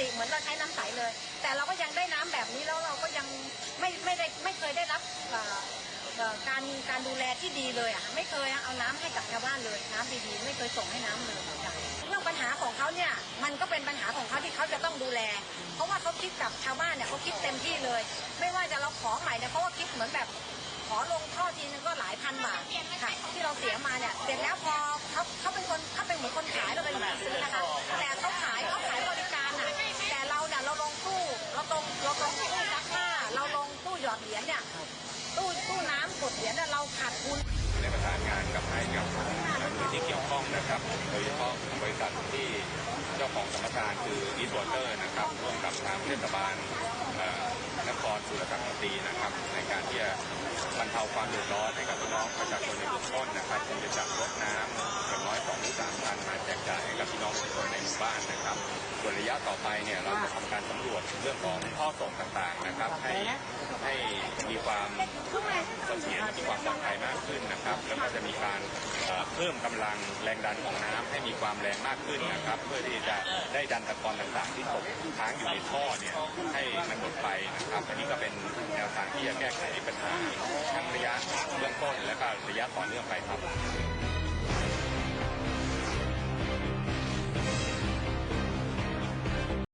ติเหมือนเราใช้น้ำใสเลย แต่เราก็ยังได้น้ำแบบนี้แล้วเราก็ยังไม่ไม่ได้ไม่เคยได้รับการการดูแลที่ดีเลยอะไม่เคยเอาน้ำให้กับชาวบ้านเลยน้ำดีๆไม่เคยส่งให้น้ำเลยค่ะเรื่องปัญหาของเขาเนี่ยมันก็เป็นปัญหาของเขาที่เขาจะต้องดูแล เพราะว่าเขาคิดกับชาวบ้านเนี่ยเขาคิดเต็มที่เลย ไม่ว่าจะเราขอใหม่เนี่ยเขาก็คิดเหมือนแบบ ขอลงท่อทีนึงก็หลายพันบาทค่ะที่เราเสียมาเนี่ยเสร็จแล้วพอเขาเขาเป็นคนเข ลงเราลงตู้ซักผ้าเราลงตู้หยอดเหรียญเนี่ยตู้ตู้น้ำกดเหรียญเนี่ยเราขาดทุนได้ประสานงานกับให้กับหน่วยที่เกี่ยวข้องนะครับ โดยเฉพาะบริษัทที่เจ้าของสมรทานคืออีสวอเตอร์นะครับร่วมกับทางเทศบาลนครสุรศักดิ์ตีนะครับ ในการที่จะบรรเทาความเดือดร้อนให้กับพี่น้องประชาชนในเบื้องต้นนะครับจะจัดรถน้ำ นะครับ ส่วนระยะต่อไปเนี่ยเราจะทำการสำรวจเรื่องของท่อส่งต่างๆนะครับ ให้ให้มีความเสถียรมีความปลอดภัยมากขึ้นนะครับ แล้วก็จะมีการเอ่อเพิ่มกำลังแรงดันของน้ำให้มีความแรงมากขึ้นนะครับ เพื่อที่จะได้ดันตะกอนต่างๆ ที่ตกค้างอยู่ในท่อเนี่ยให้มันหมดไปนะครับอันนี้ก็เป็นแนวทางที่จะแก้ไขปัญหาทั้งระยะเบื้องต้นและก็ระยะต่อเนื่องไปครับ